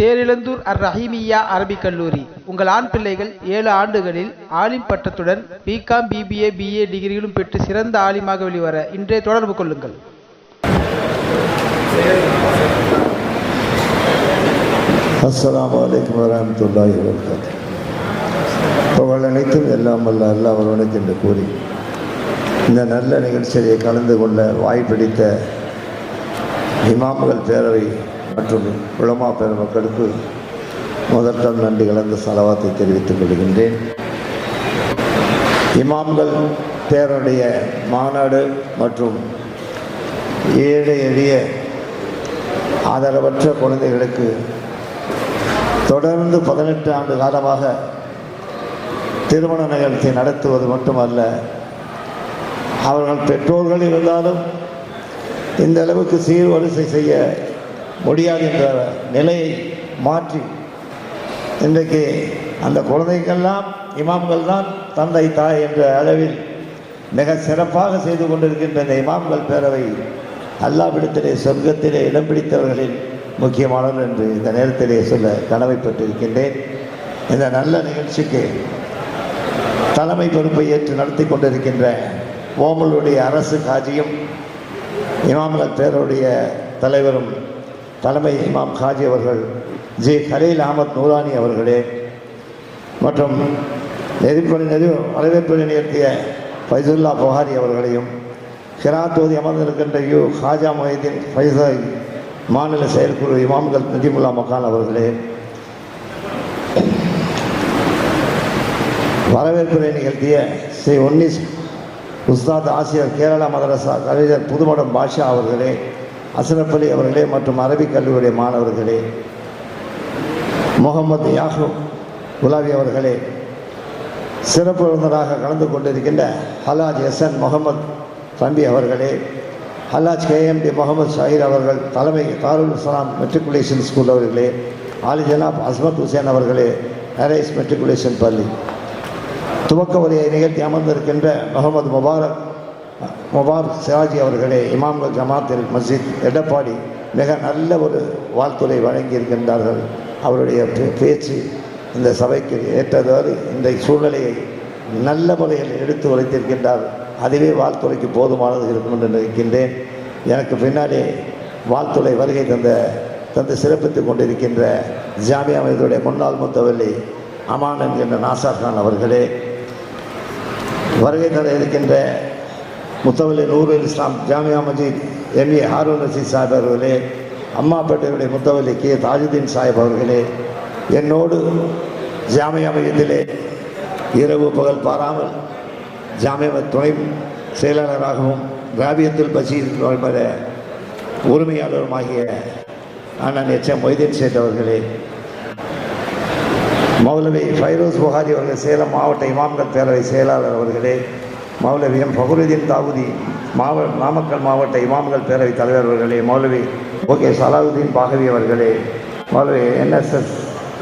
தேரிழந்தூர் அர் ரஹீமியா அரபிக் கல்லூரி. உங்கள் ஆண் பிள்ளைகள் ஏழு ஆண்டுகளில் ஆலிம் பட்டத்துடன் பிகாம் பிபிஏ பிஏ டிகிரிகளும் பெற்று சிறந்த ஆலிமாக வெளிவர இன்றே தொடர்பு கொள்ளுங்கள். அஸ்லாம் வலைக்கம் வரமத்துல்லாஹி வபரகாத்துஹு. புகழ் அனைத்தும் எல்லாம் வல்ல அல்லாஹ் ஒருவனுக்கு என்று கூறி இந்த நல்ல நிகழ்ச்சியை கலந்து கொள்ள வாய்ப்பிடித்த இமாம்கள் பேரவை மற்றும் உலமா பெருமக்களுக்கு முதற்கம் நன்றி கலந்த செலவாத்தை தெரிவித்துக் கொள்கின்றேன். இமாம்கள் பேருடைய மாநாடு மற்றும் ஏழை எளிய ஆதரவற்ற குழந்தைகளுக்கு தொடர்ந்து பதினெட்டு ஆண்டு காலமாக திருமண நிகழ்ச்சி நடத்துவது மட்டுமல்ல அவர்கள் பெற்றோர்கள் இருந்தாலும் இந்த அளவுக்கு சீர்வரிசை செய்ய முடியாது என்ற நிலையை மாற்றி இன்றைக்கு அந்த குழந்தைக்கெல்லாம் இமாம்கள் தான் தந்தை தாய் என்ற அளவில் மிக சிறப்பாக செய்து கொண்டிருக்கின்ற இந்த இமாம்கள் பேரவை அல்லாவிடத்திலே சொர்க்கத்திலே இடம் பிடித்தவர்களின் முக்கியமானவர் என்று இந்த நேரத்திலே சொல்ல கடமைப்பட்டிருக்கின்றேன் இந்த நல்ல நிகழ்ச்சிக்கு தலைமை பொறுப்பை ஏற்று நடத்தி கொண்டிருக்கின்ற ஓமலுடைய அரசு காஜியும் இமாம்கள் பேருடைய தலைவரும் தலைமை இமாம் காஜி அவர்கள் ஜே. கலீல் அகமத் நூரானி அவர்களே மற்றும் நெறிப்பணி நெறி வரவேற்பு நிகழ்த்திய ஃபைசுல்லா புகாரி அவர்களையும் கிராத்தோதி அமர்ந்திருக்கின்ற யு. ஹாஜா மொஹிதீன் ஃபைசாய் மாநில செயற்குழு இமாம்கள் நஜிமுல்லா மக்கான் அவர்களே வரவேற்புரை நிகழ்த்திய ஸ்ரீ ஒன்னிஸ் உஸ்தாத் ஆசிரியர் கேரளா மதரசா கலைஞர் புதுமடம் பாஷா அவர்களே அசரப்பலி அவர்களே மற்றும் அரபிக் கல்லூரிய மாணவர்களே முகமது யாஹூ குலாவி அவர்களே சிறப்பு விருந்தராக கலந்து கொண்டிருக்கின்ற ஹலாஜ் எஸ்என் முகமது ரம்பி அவர்களே ஹலாஜ் கேஎம்டி முகமது ஷாஹிர் அவர்கள் தலைமை தாருல் இஸ்லாம் மெட்ரிகுலேஷன் ஸ்கூல் அவர்களே ஆலி ஜனாப் அஸ்மத் ஹுசேன் அவர்களே நரேஷ் மெட்ரிகுலேஷன் பள்ளி. துவக்க உரையை நிகழ்த்தி அமர்ந்திருக்கின்ற முகமது முபாரக் முபார் சிவாஜி அவர்களே இமாம்கள் ஜமாத்தில் மஸ்ஜித் எடப்பாடி மிக நல்ல ஒரு வாழ்த்துறை வழங்கியிருக்கின்றார்கள். அவருடைய பே- பேச்சு இந்த சபைக்கு ஏற்றவாறு இந்த சூழ்நிலையை நல்ல முறையில் எடுத்து உரைத்திருக்கின்றார் அதுவே வாழ்த்துறைக்கு போதுமானது இருக்கும் என்று நினைக்கின்றேன். எனக்கு பின்னாலே வாழ்த்துறை வருகை தந்த தந்து சிறப்பித்துக் கொண்டிருக்கின்ற ஜாமியா மையத்துடைய முன்னாள் முத்தவல்லி அமான் என்கின்ற நாசார் கான் அவர்களே வருகை தர இருக்கின்ற முத்தவல்லி நூருல் இஸ்லாம் ஜாமியா மஜீத் எம்ஏ ஹாரூன் ரஷீத் சாஹிப் அவர்களே அம்மாப்பேட்டையுடைய முத்தவல்லி கே. தாஜுதீன் சாஹிப் அவர்களே என்னோடு ஜாமியா மையத்திலே இரவு பகல் பாராமல் ஜாமியா துணை செயலாளராகவும் ராபியத்துல் பஷீர் உரிமையாளருமாகிய அண்ணன் எச் எம் மொய்தீன் சேட் அவர்களே மௌலவி ஃபைரோஸ் புகாரி அவர்கள் சேலம் மாவட்ட இமாம்கள் பேரவை செயலாளர் அவர்களே மௌலவி எம் ஃபகுருதீன் தாவூதி மாவ நாமக்கல் மாவட்ட இமாம்கள் பேரவை தலைவர் அவர்களே மௌலவி ஓகே சலாவுதீன் பாகவி அவர்களே மௌலவி என்எஸ்எஸ்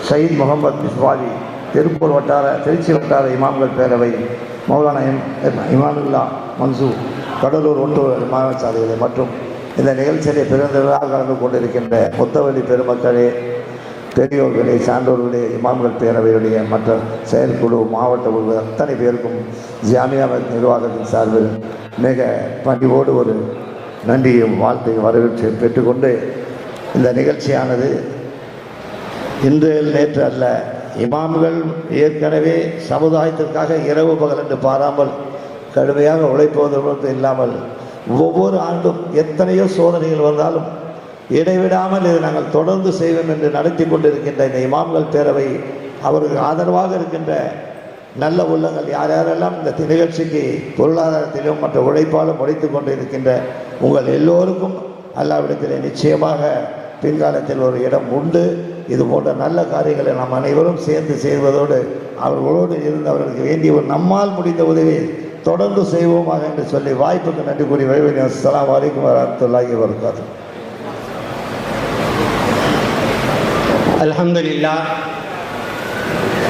சயீத் முகமது பிஸ்வாலி திருப்பூர் வட்டார திருச்சி வட்டார இமாம்கள் பேரவை மௌலானா எம் இமானுல்லா மன்சூர் கடலூர் ஒன்று மாவட்ட சாலைகளே மற்றும் இந்த நிகழ்ச்சியிலே பிறந்தவர்களாக கலந்து கொண்டிருக்கின்ற முத்தவள்ளி பெருமக்களே பெரியோர்களே சான்றோர்களே இமாம்கள் பேரவையுடைய மற்ற செயற்குழு மாவட்ட குழு அத்தனை பேருக்கும் ஜாமியா நிர்வாகத்தின் சார்பில் மிக பணிவோடு ஒரு நன்றியும் வாழ்த்தையும் வரவேற்று பெற்றுக்கொண்டு இந்த நிகழ்ச்சியானது இன்று நேற்று அல்ல இமாம்கள் ஏற்கனவே சமுதாயத்திற்காக இரவு பகல் என்று பாராமல் கடுமையாக உழைப்பது இல்லாமல் ஒவ்வொரு ஆண்டும் எத்தனையோ சோதனைகள் வந்தாலும் இடைவிடாமல் இதை நாங்கள் தொடர்ந்து செய்வோம் என்று நடத்தி கொண்டிருக்கின்ற இந்த இமாம்கள் பேரவை அவருக்கு ஆதரவாக இருக்கின்ற நல்ல உள்ளங்கள் யார் யாரெல்லாம் இந்த நிகழ்ச்சிக்கு பொருளாதாரத்திலும் மற்ற உழைப்பாலும் உழைத்து கொண்டு இருக்கின்ற உங்கள் எல்லோருக்கும் அல்லாவிடத்தில் நிச்சயமாக பின்காலத்தில் ஒரு இடம் உண்டு. இது போன்ற நல்ல காரியங்களை நாம் அனைவரும் சேர்ந்து செய்வதோடு அவர்களோடு இருந்து அவர்களுக்கு வேண்டிய ஒரு நம்மால் முடிந்த உதவியை தொடர்ந்து செய்வோமாக என்று சொல்லி வாய்ப்புக்கு நன்றி கூறி விரைவில் அஸ்லாம் அலைக்கும் வரமத்துல்லாஹி வரகாத்து الحمد لله.